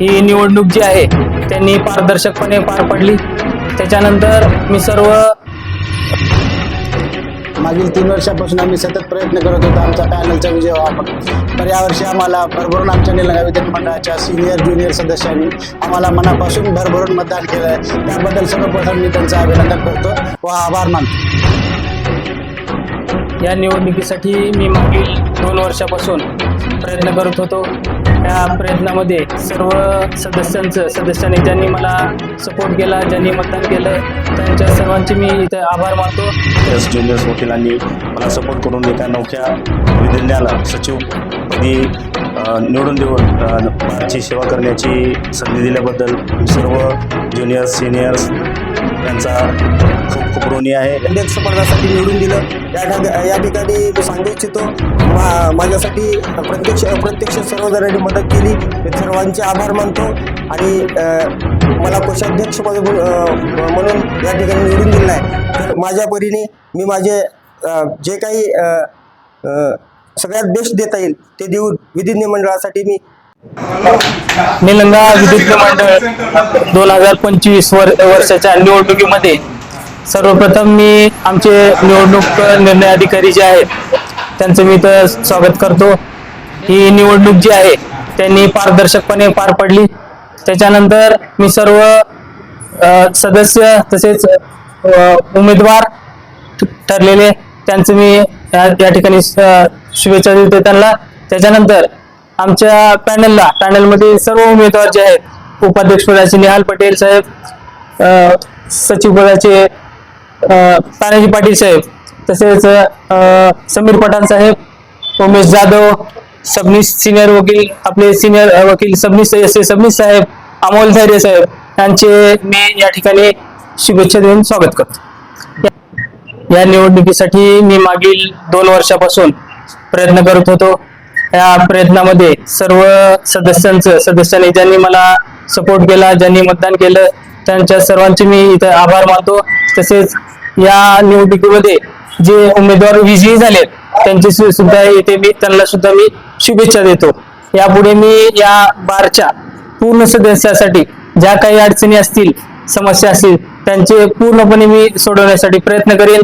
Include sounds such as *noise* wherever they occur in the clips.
ही निवडणूक जी आहे त्यांनी पारदर्शकपणे पार पडली. त्याच्यानंतर मी सर्व मागील तीन वर्षापासून आम्ही सतत प्रयत्न करत होतो. आमच्या पॅनलचा विजय व्हावा. तर यावर्षी आम्हाला भरभरून आमच्या निलंगा विधानमंडळाच्या सिनियर ज्युनियर सदस्यांनी आम्हाला मनापासून भरभरून मतदान केलं आहे त्याबद्दल सर्वप्रथम मी त्यांचं अभिनंदन करतो व आभार मानतो. या निवडणुकीसाठी मी मागील दोन वर्षापासून प्रयत्न करत होतो. या प्रयत्नामध्ये सर्व सदस्यांचं सदस्यांनी ज्यांनी मला सपोर्ट केला ज्यांनी मतदान केलं त्यांच्या सर्वांचे मी इथं आभार मानतो. एस ज्युनियर्स वकिलांनी मला सपोर्ट करून एका नौक्या विधिज्ञाला सचिवपदी अ, निवडून देऊन अ, सेवा करण्याची संधी दिल्याबद्दल सर्व ज्युनियर्स सिनियर्स यांचा खूप खूप ऋणी आहे. अध्यक्ष पदासाठी निवडून दिलं. या ठिकाणी या ठिकाणी मी सांगू इच्छितो मा माझ्यासाठी प्रत्यक्ष अप्रत्यक्ष सर्वजणांनी मदत केली. मी सर्वांचे आभार मानतो. आणि मला कोषाध्यक्ष पद म्हणून या ठिकाणी निवडून दिलं आहे. तर माझ्या परीने मी माझे जे काही सगळ्यात बेस्ट देता येईल ते देऊन विधिज्ञ मंडळासाठी मी निलंगा विद्युत मंडळ दोन हजार पंचवीस वर वर्षाच्या निवडणुकीमध्ये सर्वप्रथम मी आमचे निवडणूक निर्णय अधिकारी जे आहेत त्यांचं मी तर स्वागत करतो. ही निवडणूक जी आहे त्यांनी पारदर्शकपणे पार पडली. त्याच्यानंतर मी सर्व सदस्य तसेच उमेदवार ठरलेले त्यांचं मी या ठिकाणी शुभेच्छा देतो त्यांना. त्याच्यानंतर आमच्या पॅनलला पॅनलमध्ये सर्व उमेदवार जे आहेत उपाध्यक्षपदाचे निहाल पटेल साहेब अ, सचिवपदाचे तानाजी पाटील साहेब तसेच समीर पठाण साहेब उमेश जाधव सबनीस सिनियर वकील आपले सिनियर वकील सबनीस सबनीस साहेब अमोल धैर्य साहेब यांचे मी या ठिकाणी शुभेच्छा देऊन स्वागत करतो. या निवडणुकीसाठी मी मागील दोन वर्षापासून प्रयत्न करत होतो. या प्रयत्नामध्ये सर्व सदस्यांचं सदस्यांनी ज्यांनी मला सपोर्ट केला ज्यांनी मतदान केलं त्यांच्या सर्वांचे मी इथं आभार मानतो. तसेच या निवडणुकीमध्ये जे उमेदवार विजयी झालेत त्यांची सुद्धा इथे मी त्यांना सुद्धा मी शुभेच्छा देतो. यापुढे मी या बारच्या पूर्ण सदस्यासाठी ज्या काही अडचणी असतील समस्या असतील त्यांचे पूर्णपणे मी सोडवण्यासाठी प्रयत्न करेन.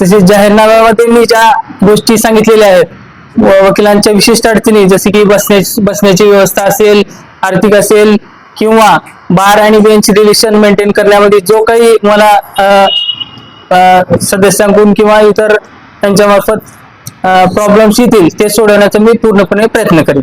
तसेच जाहीरनाम्यामध्ये मी ज्या गोष्टी सांगितलेल्या आहेत वकिलांच्या विशिष्ट अडचणी जसे की बसण्या बसण्याची व्यवस्था असेल आर्थिक असेल किंवा बार आणि बेंच रिलेशन मेंटेन करण्यामध्ये जो काही मला सदस्यांकडून किंवा इतर त्यांच्यामार्फत प्रॉब्लेम्स येतील ते सोडवण्याचा मी पूर्णपणे प्रयत्न करेन.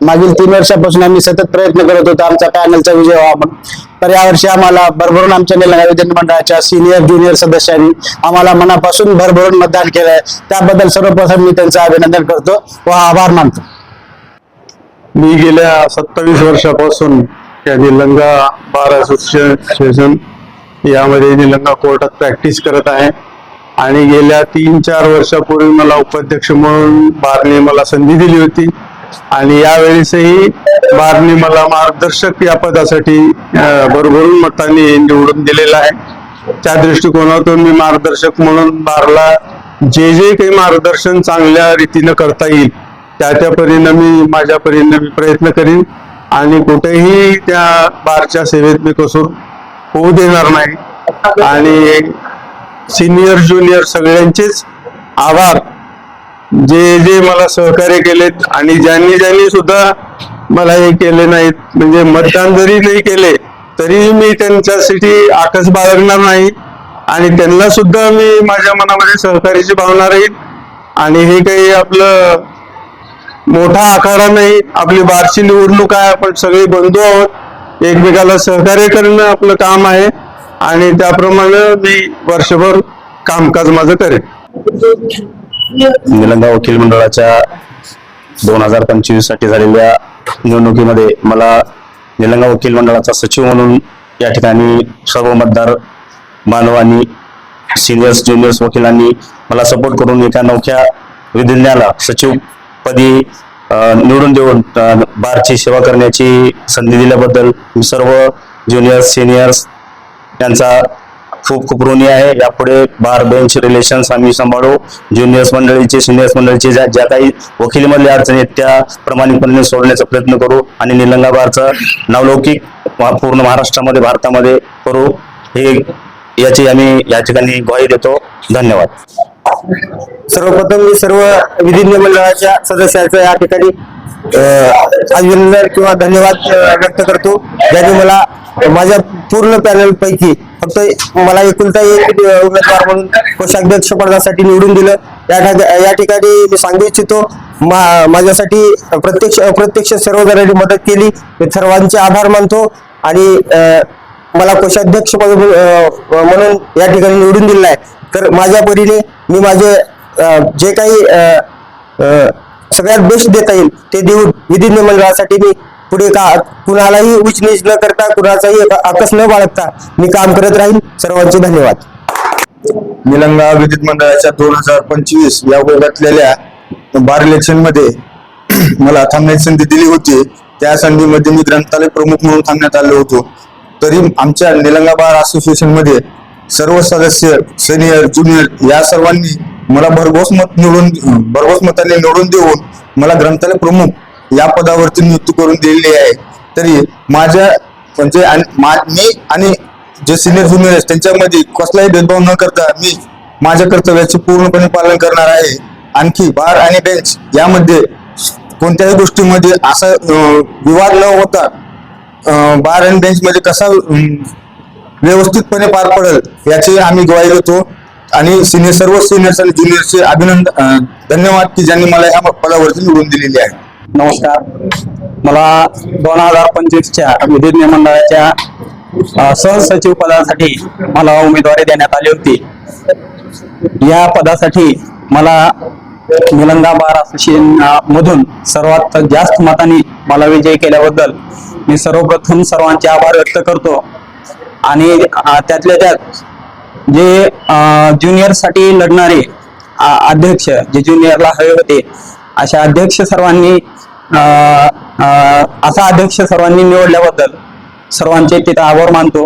मागील तीन वर्षापासून आम्ही सतत प्रयत्न करत होतो. आमच्या पॅनलचा विजय व्हावा म्हणून. तर यावर्षी आम्हाला भरभरून आमच्या निलंगा विधानमंडळाच्या सिनियर ज्युनियर सदस्यांनी आम्हाला मनापासून भरभरून मतदान केलं आहे त्याबद्दल सर्वप्रथम मी त्यांचं अभिनंदन करतो व आभार मानतो. मी गेल्या सत्तावीस वर्षापासून या निलंगा बार असोसिएशन यामध्ये निलंगा कोर्टात प्रॅक्टिस करत आहे. आणि गेल्या तीन चार वर्षापूर्वी मला उपाध्यक्ष म्हणून बारने मला संधी दिली होती. आणि यावेळेसही बारने मला मार्गदर्शक या पदासाठी भरभरून मतांनी निवडून दिलेला आहे. त्या दृष्टिकोनातून मी मार्गदर्शक म्हणून बारला जे जे काही मार्गदर्शन चांगल्या रीतीनं करता येईल त्या त्या परीनं मी माझ्या परीनं मी प्रयत्न करीन. आणि कुठेही त्या बारच्या सेवेत मी कसूर होऊ देणार नाही. आणि सिनियर ज्युनियर सगळ्यांचेच आभार. जे जे मला सहकार्य केलेत आणि ज्यांनी ज्यांनी सुद्धा मला हे केले नाहीत म्हणजे मतदान जरी नाही केले तरी मी त्यांच्यासाठी आकस बाळगणार नाही. आणि त्यांना सुद्धा मी माझ्या मनामध्ये सहकार्याची भावना राहील. आणि हे काही आपलं मोठा आखाडा नाही आपली बारशी निवडणूक आहे आपण सगळे बंधू आहोत. एकमेकाला सहकार्य करणं आपलं काम आहे. आणि त्याप्रमाणे मी वर्षभर कामकाज माझं करेन. निलंगा वकील मंडळाच्या दोन हजार पंचवीससाठी झालेल्या निवडणुकीमध्ये मला निलंगा वकील मंडळाचा सचिव म्हणून या ठिकाणी सर्व मतदार मानवानी सिनियर्स ज्युनियर्स वकिलांनी मला सपोर्ट करून एका नौख्या विधिज्ञाला सचिवपदी निवडून देऊन बारची सेवा करण्याची संधी दिल्याबद्दल मी सर्व ज्युनियर्स सिनियर्स यांचा खूप खूप ऋणी आहे. यापुढे बार बेंच रिलेशन्स आम्ही सांभाळू. ज्युनियर्स मंडळीचे सिनियर्स मंडळीचे ज्या ज्या काही वकिलीमधल्या अडचणी आहेत त्या प्रामाणिकपणे सोडण्याचा प्रयत्न करू आणि निलंगा बारचं नावलौकिक पूर्ण महाराष्ट्रामध्ये भारतामध्ये करू. हे याची आम्ही या ठिकाणी ग्वाही देतो. धन्यवाद. सर्वप्रथम मी सर्व विधिज्ञ मंडळाच्या सदस्यांचं या ठिकाणी अभिनंदन किंवा धन्यवाद व्यक्त करतो. ज्याने मला माझ्या पूर्ण पॅनल पैकी फक्त मला एकुलता एक उमेदवार म्हणून कोषाध्यक्ष पदासाठी निवडून दिलं. या या ठिकाणी मी सांगू इच्छितो मा- माझ्यासाठी प्रत्यक्ष अप्रत्यक्ष सर्व जणांनी मदत केली. मी सर्वांचे आभार मानतो आणि मला कोषाध्यक्ष पद म्हणून या ठिकाणी निवडून दिलेला आहे. तर माझ्या परीने मी माझे जे काही सगळ्यात बेस्ट देता येईल. ते देऊन विधिज्ञ मंडळासाठी मी पुढे का कुणालाही उचनीच न करता कुणाचाही आकस न बाळगता मी काम करत राहील. सर्वांचे धन्यवाद. निलंगा विद्युत मंडळाच्या दोन हजार पंचवीस या वर्गातलेल्या बार इलेक्शनमध्ये *clears throat* मला थांबण्याची संधी दिली होती. त्या संधीमध्ये मी ग्रंथालय प्रमुख म्हणून थांबण्यात आलो होतो. तरी आमच्या निलंगा बार असोसिएशनमध्ये सर्व सदस्य सिनियर ज्युनियर या सर्वांनी मला भरघोस मत निवडून भरघोस मताने निवडून देऊन मला ग्रंथालय प्रमुख या पदावरती नियुक्ती करून दिलेली आहे. तरी माझ्या म्हणजे आणि मा- मी आणि जे सिनियर ज्युनियर आहेत त्यांच्यामध्ये कसलाही भेदभाव न करता मी माझ्या कर्तव्याचे पूर्णपणे पालन करणार आहे. आणखी बार आणि बेंच यामध्ये कोणत्याही गोष्टीमध्ये असा विवाद न होता बार आणि बेंचमध्ये कसा व्यवस्थितपणे पार पडेल याची आम्ही ग्वाही देतो. आणि सिनियर सर्व सिनियर्स आणि ज्युनियर्सचे अभिनंदन धन्यवाद की ज्यांनी मला या पदावरती निवडून दिलेली आहे. नमस्कार. मला दोन हजार पंचवीसच्या विधिज्ञ मंडळाच्या सहसचिव पदासाठी मला उमेदवारी देण्यात आली होती. या पदासाठी मला निलंगा बार असोसिएशन मधून सर्वात जास्त मताने मला विजय केल्याबद्दल मी सर्वप्रथम सर्वांचे आभार व्यक्त करतो. आणि त्यातल्या त्यात जे ज्युनियरसाठी लढणारे अध्यक्ष जे ज्युनियरला हवे होते अशा अध्यक्ष सर्वांनी असा अध्यक्ष सर्वांनी निवडल्याबद्दल सर्वांचे तिथे आभार मानतो.